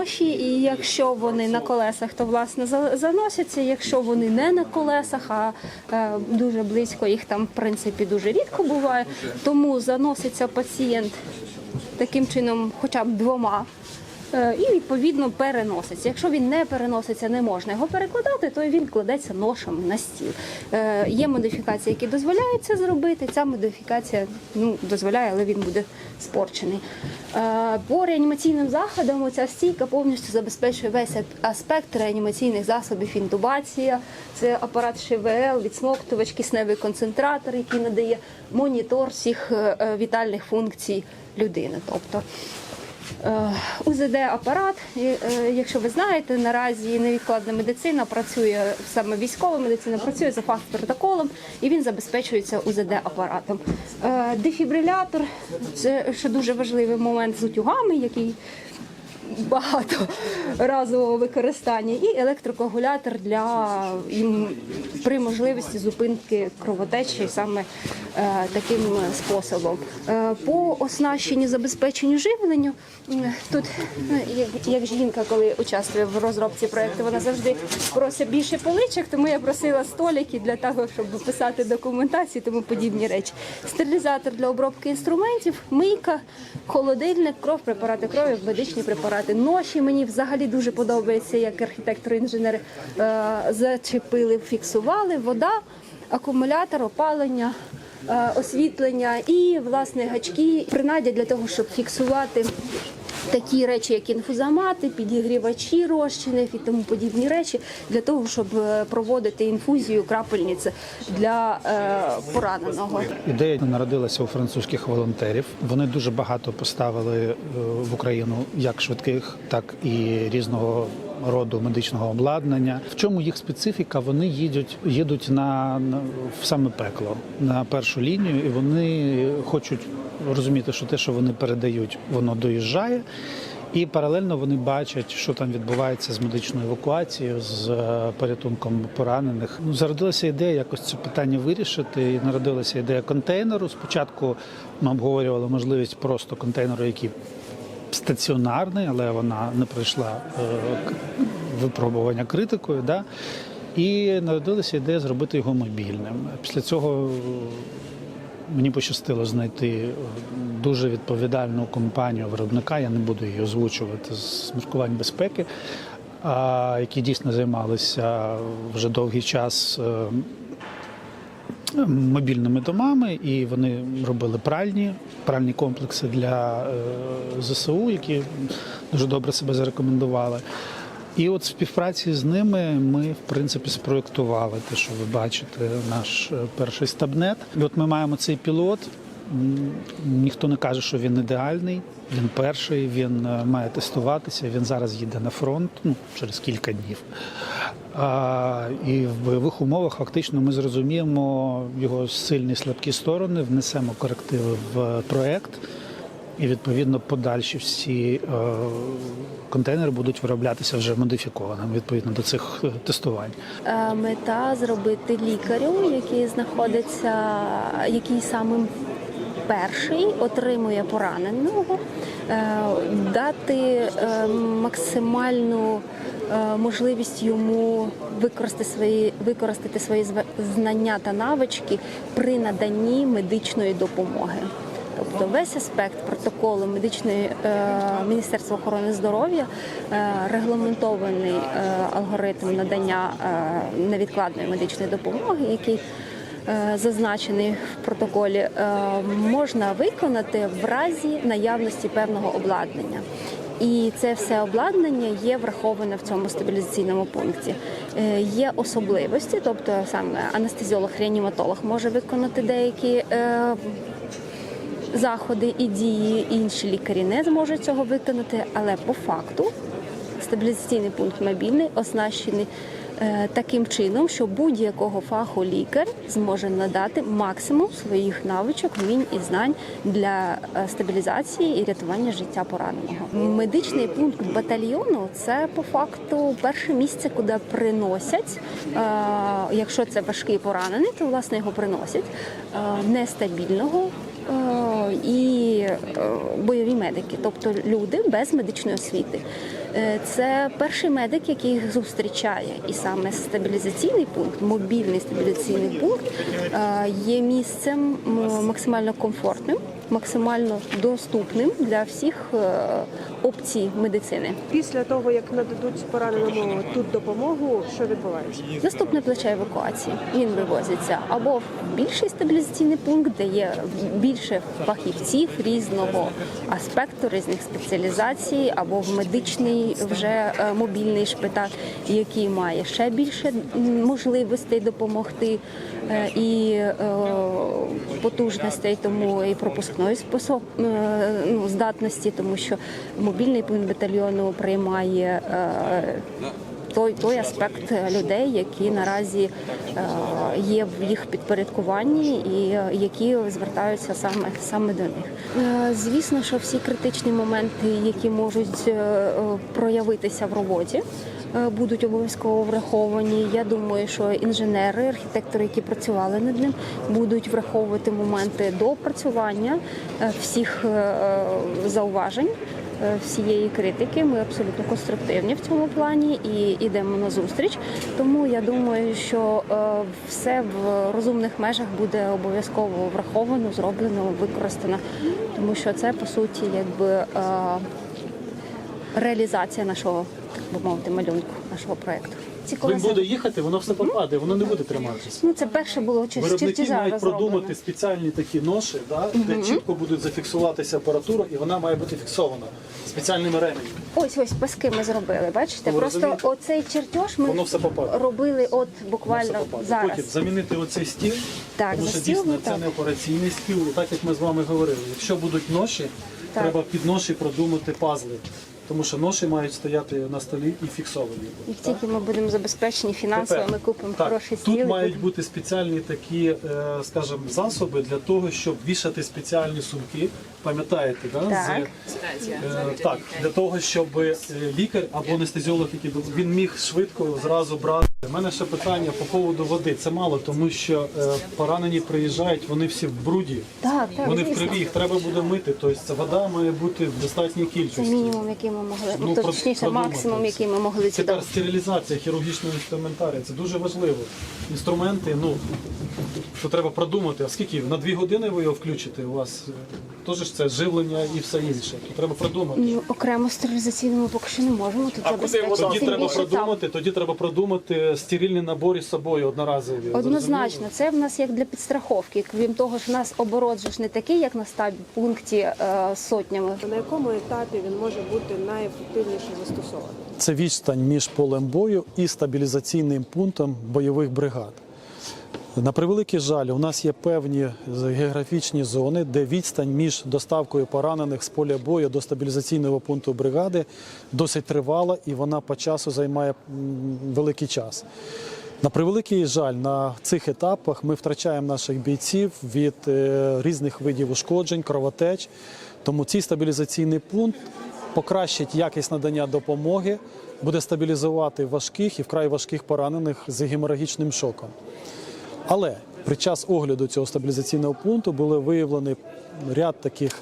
ноші, і якщо вони на колесах, то власне заносяться. Якщо вони не на колесах, а е, дуже близько їх там в принципі дуже рідко буває. Тому заноситься пацієнт таким чином, хоча б двома. Е, І відповідно переноситься. Якщо він не переноситься, не можна його перекладати, то він кладеться ношем на стіл. Е, Є модифікації, які дозволяють це зробити. Ця модифікація ну, дозволяє, але він буде спорчений. Е, По реанімаційним заходам ця стійка повністю забезпечує весь аспект реанімаційних засобів. Інтубація, це апарат ШВЛ, відсмоктувач, кисневий концентратор, який надає монітор всіх вітальних функцій людини. Тобто Е, УЗД апарат, е, якщо ви знаєте, наразі невідкладна медицина працює саме військова медицина, працює за факт протоколом і він забезпечується УЗД апаратом. Е, Дефібрилятор це ще дуже важливий момент з утюгами, який багато разового використання, і електрокоагулятор для при можливості зупинки кровотечі саме е, таким способом. Е, по оснащенню забезпеченню живленню тут, е, як, жінка, коли участвує в розробці проекту, вона завжди просить більше поличок, тому я просила столики для того, щоб писати документацію, тому подібні речі. Стерилізатор для обробки інструментів, мийка, холодильник, кров, препарати крові, медичні препарати. Ноші мені взагалі дуже подобається, як архітектори-інженери е, зачепили, фіксували, вода, акумулятор, опалення. е, Освітлення і власне гачки принаді для того, щоб фіксувати такі речі, як інфузомати, підігрівачі розчинів і тому подібні речі, для того, щоб е, проводити інфузію крапельниці для е, пораненого. Ідея народилася у французьких волонтерів. Вони дуже багато поставили е, в Україну як швидких, так і різного роду медичного обладнання. В чому їх специфіка? Вони їдуть, їдуть на, на в саме пекло на першу лінію, і вони хочуть розуміти, що те, що вони передають, воно доїжджає. І паралельно вони бачать, що там відбувається з медичною евакуацією, з е, порятунком поранених. Ну, зародилася ідея якось це питання вирішити. І народилася ідея контейнеру. Спочатку ми обговорювали можливість просто контейнеру, який стаціонарний, але вона не пройшла е, випробування критикою. Да? І народилася ідея зробити його мобільним. Після цього Мені пощастило знайти е, дуже відповідальну компанію виробника. Я не буду її озвучувати з міркувань безпеки, які дійсно займалися вже довгий час е, мобільними домами, і вони робили пральні, пральні комплекси для е, ЗСУ, які дуже добре себе зарекомендували. І от в співпраці з ними ми, в принципі, спроектували те, що ви бачите, наш е, перший стабнет. І от ми маємо цей пілот. Ніхто не каже, що він ідеальний. Він перший, він е, має тестуватися. Він зараз їде на фронт ну, через кілька днів. І в бойових умовах фактично ми зрозуміємо його сильні слабкі сторони, внесемо корективи в проект. І відповідно подальші всі е, контейнери будуть вироблятися вже модифікованими відповідно до цих е, тестувань. Е, Мета зробити лікарю, який знаходиться, який самим перший отримує пораненого, е, дати е, максимальну е, можливість йому використати свої, використати свої знання та навички при наданні медичної допомоги. Тобто весь аспект протоколу медичної е, Міністерства охорони здоров'я е, регламентований е, алгоритм надання е, невідкладної медичної допомоги, який е, зазначений в протоколі, е, можна виконати в разі наявності певного обладнання. І це все обладнання є враховане в цьому стабілізаційному пункті. Е, Є особливості, тобто саме анестезіолог-реаніматолог може виконати деякі е, заходи і дії, інші лікарі не зможуть цього виконати, але по факту стабілізаційний пункт мобільний оснащений таким чином, що будь-якого фаху лікар зможе надати максимум своїх навичок, вмінь і знань для е, стабілізації і рятування життя пораненого. Медичний пункт батальйону це по факту перше місце, куди приносять, е, якщо це важкий поранений, то власне його приносять е, нестабільного. е, і е, бойові медики, тобто люди без медичної освіти. Е, Це перший медик, який їх зустрічає, і саме стабілізаційний пункт, мобільний стабілізаційний пункт е, є місцем максимально комфортним, максимально доступним для всіх е, опцій медицини. Після того, як нададуть пораненому тут допомогу, що відбувається? Наступне плече евакуації. Він вивозиться або в більший стабілізаційний пункт, де є більше фахівців різного аспекту, різних спеціалізацій, або в медичний вже е, мобільний шпиталь, який має ще більше можливостей допомогти е, і потужностей, тому і пропускної способ е, ну, здатності, тому що мобільний пункт батальйону приймає. Той, той аспект людей, які наразі е, є в їх підпорядкуванні і е, які звертаються саме саме до них. Е, Звісно, що всі критичні моменти, які можуть проявитися в роботі. Будуть обов'язково враховані. Я думаю, що інженери, архітектори, які працювали над ним, будуть враховувати моменти доопрацювання е, всіх зауважень всієї критики. Ми абсолютно конструктивні в цьому плані і йдемо на зустріч. Тому я думаю, що е, все в розумних межах буде обов'язково враховано, зроблено, використано, тому що це по суті якби е, реалізація нашого, так би мовити, малюнку, нашого проекту. Ці Він буде їхати, воно все попаде, воно не буде триматися. Ну, це перше було чи Виробники мають продумати спеціальні такі ноші, да, де чітко будуть зафіксуватися апаратура, і вона має бути фіксована спеціальними ременями. Ось ось паски ми зробили. Бачите, Ви просто розумієте? оцей чертеж ми Воно все попаде. робили от Все буквально попаде. зараз. Потім замінити оцей стіл, Так, тому що за стіл, дійсно ну, це так. не операційний стіл. І так як ми з вами говорили, якщо будуть ноші, Так. треба під ноші продумати пазли. Тому що ноші мають стояти на столі і фіксовані. Як тільки ми будемо забезпечені фінансово, ми купимо так, хороші стіл. Тут мають бути спеціальні такі, е, скажімо, засоби для того, щоб вішати спеціальні сумки. Пам'ятаєте, да? Так. З, е, так, для того, щоб е, лікар або анестезіолог, який він міг швидко зразу брати. У мене ще питання по поводу води. Це мало, тому що е, поранені приїжджають, вони всі в бруді. Так, так, Вони в звісно. криві, їх треба буде мити. Тобто ця вода має бути в достатній Це кількості. мінімум, який ми могли, Ну, ну, про- точніше, продумати максимум, це. який ми могли сюди. Тепер стерилізація хірургічного інструментарія. Це дуже важливо. Інструменти, ну то треба продумати, а скільки на дві години ви його включите? У вас е, теж ж це живлення і все інше. То треба продумати. Ну, окремо стерилізаційному поки що не можемо тут забезпечити. Тоді Тим треба більше там. продумати, тоді треба продумати стерильний набор із собою одноразові. Однозначно, це в нас як для підстраховки. Крім того, що в нас оборот же ж не такий, як на стабі пункті е, сотнями. На якому етапі він може бути найефективніше застосований? Це відстань між полем бою і стабілізаційним пунктом бойових бригад. На превеликий жаль, у нас є певні географічні зони, де відстань між доставкою поранених з поля бою до стабілізаційного пункту бригади досить тривала і вона по часу займає великий час. На превеликий жаль, на цих етапах ми втрачаємо наших бійців від е, різних видів ушкоджень, кровотеч. Тому цей стабілізаційний пункт покращить якість надання допомоги, буде стабілізувати важких і вкрай важких поранених з геморагічним шоком. Але під час огляду цього стабілізаційного пункту були виявлені ряд таких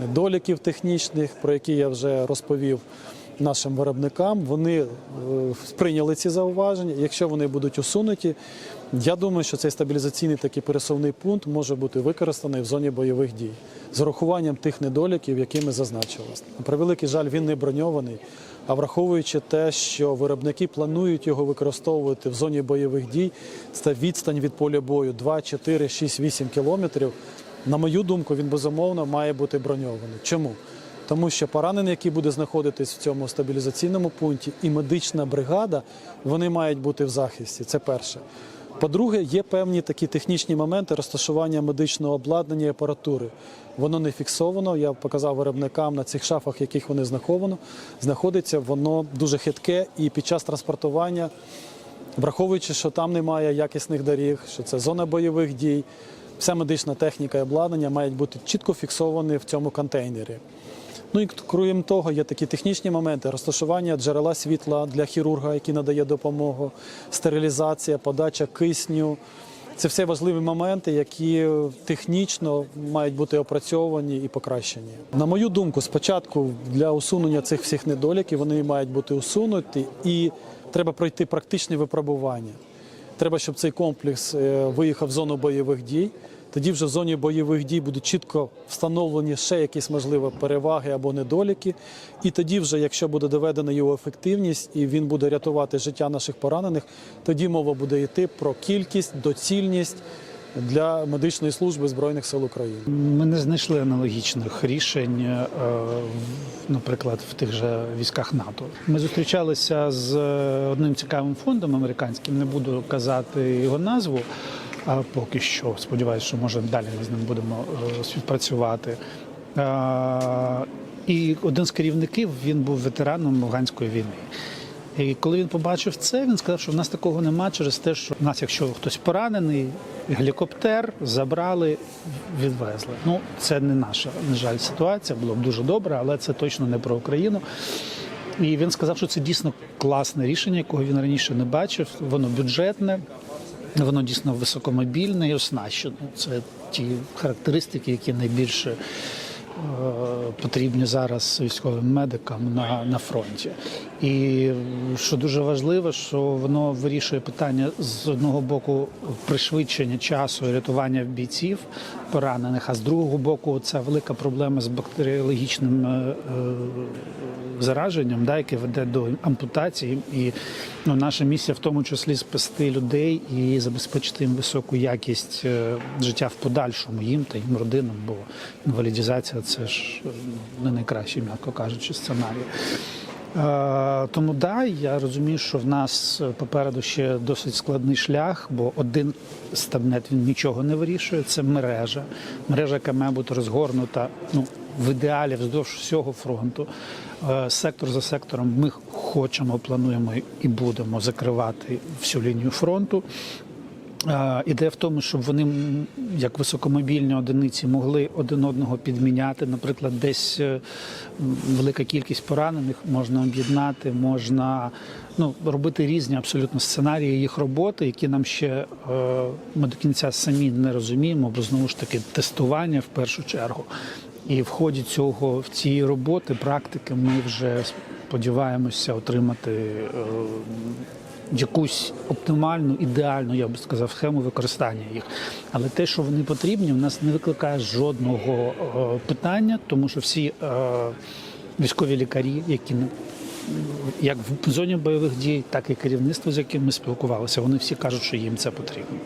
недоліків технічних, про які я вже розповів нашим виробникам. Вони е, сприйняли ці зауваження. Якщо вони будуть усунуті, я думаю, що цей стабілізаційний такий пересувний пункт може бути використаний в зоні бойових дій з урахуванням тих недоліків, які ми зазначили. На превеликий жаль, він не броньований. А враховуючи те, що виробники планують його використовувати в зоні бойових дій, це відстань від поля бою 2, 4, 6, 8 кілометрів. На мою думку, він безумовно має бути броньований. Чому? Тому що поранений, який буде знаходитись в цьому стабілізаційному пункті, і медична бригада, вони мають бути в захисті. Це перше. По-друге, є певні такі технічні моменти розташування медичного обладнання і апаратури. Воно не фіксовано. Я показав виробникам на цих шафах, яких вони знаходено, знаходиться. Воно дуже хитке, і під час транспортування, враховуючи, що там немає якісних доріг, що це зона бойових дій, вся медична техніка і обладнання мають бути чітко фіксовані в цьому контейнері. Ну і крім того, є такі технічні моменти: розташування джерела світла для хірурга, який надає допомогу, стерилізація, подача кисню, Це все важливі моменти, які технічно мають бути опрацьовані і покращені. На мою думку, спочатку для усунення цих всіх недоліків вони мають бути усунуті, і треба пройти практичні випробування. Треба, щоб цей комплекс е, виїхав в зону бойових дій. Тоді вже в зоні бойових дій будуть чітко встановлені ще якісь можливі переваги або недоліки. І тоді, вже, якщо буде доведена його ефективність і він буде рятувати життя наших поранених, тоді мова буде йти про кількість, доцільність для медичної служби збройних сил України. Ми не знайшли аналогічних рішень, е, наприклад, в тих же військах НАТО. Ми зустрічалися з одним цікавим фондом американським, не буду казати його назву. А поки що сподіваюся, що може далі ми з ним будемо е, співпрацювати. І один з керівників він був ветераном афганської війни. І коли він побачив це, він сказав, що в нас такого нема через те, що в нас, якщо хтось поранений, гелікоптер забрали, відвезли. Ну, це не наша, на жаль, ситуація. Було б дуже добре, але це точно не про Україну. І він сказав, що це дійсно класне рішення, якого він раніше не бачив. Воно бюджетне, воно дійсно високомобільне і оснащене. Це ті характеристики, які найбільше потрібні зараз військовим медикам на, на фронті. І що дуже важливо, що воно вирішує питання з одного боку пришвидшення часу і рятування бійців поранених, а з другого боку, ця велика проблема з бактеріологічним е, е, зараженням, да, яке веде до ампутації. І ну, наша місія в тому числі спасти людей і забезпечити їм високу якість е, життя в подальшому їм та їм родинам, бо інвалідізація це ж е, не найкращий, м'яко кажучи, сценарій. Е, Тому да, я розумію, що в нас попереду ще досить складний шлях, бо один стабнет він нічого не вирішує. Це мережа, мережа, яка має бути розгорнута ну, в ідеалі вздовж всього фронту. Е, Сектор за сектором ми хочемо, плануємо і будемо закривати всю лінію фронту. Е, Ідея в тому, щоб вони, як високомобільні одиниці, могли один одного підміняти. Наприклад, десь е, велика кількість поранених можна об'єднати, можна ну, робити різні абсолютно сценарії їх роботи, які нам ще е, ми до кінця самі не розуміємо, бо знову ж таки тестування в першу чергу. І в ході цього в цієї роботи, практики, ми вже сподіваємося отримати. Якусь оптимальну, ідеальну, я би сказав, схему використання їх. Але те, що вони потрібні, в нас не викликає жодного е, питання, тому що всі е, військові лікарі, які як в зоні бойових дій, так і керівництво, з яким ми спілкувалися, вони всі кажуть, що їм це потрібно.